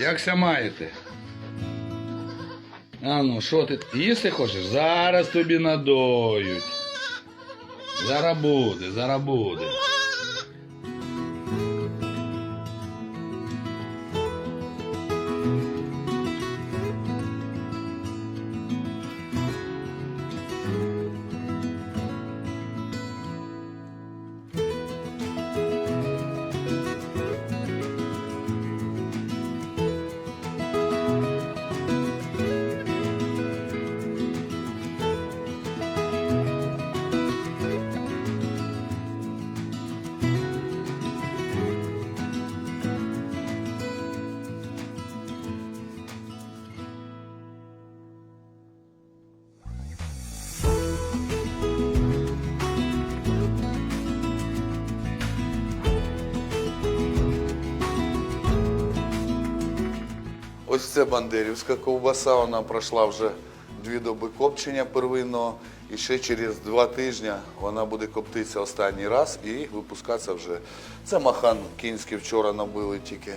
Якся маєте? А ну, що ти їсти хочеш? Зараз тобі надоють. Зараз буде, зараз буде. Ось це бандерівська ковбаса, вона пройшла вже дві доби копчення первинного. І ще через два тижні вона буде коптитися останній раз і випускатися вже. Це махан кінський вчора набили тільки.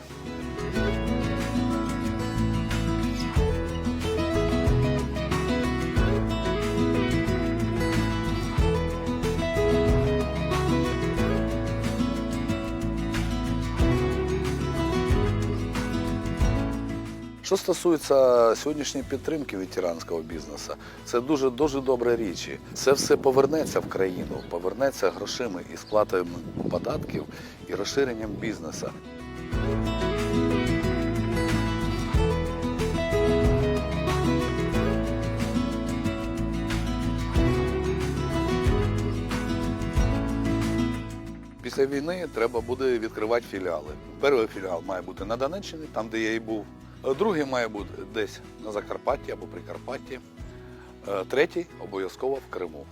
Що стосується сьогоднішньої підтримки ветеранського бізнесу, це дуже дуже добра річ. Це все повернеться в країну, повернеться грошима і сплатою податків і розширенням бізнесу. Після війни треба буде відкривати філіали. Перший філіал має бути на Донеччині, там де я і був. Другий має бути десь на Закарпатті або Прикарпатті. Е, Третій обов'язково в Криму.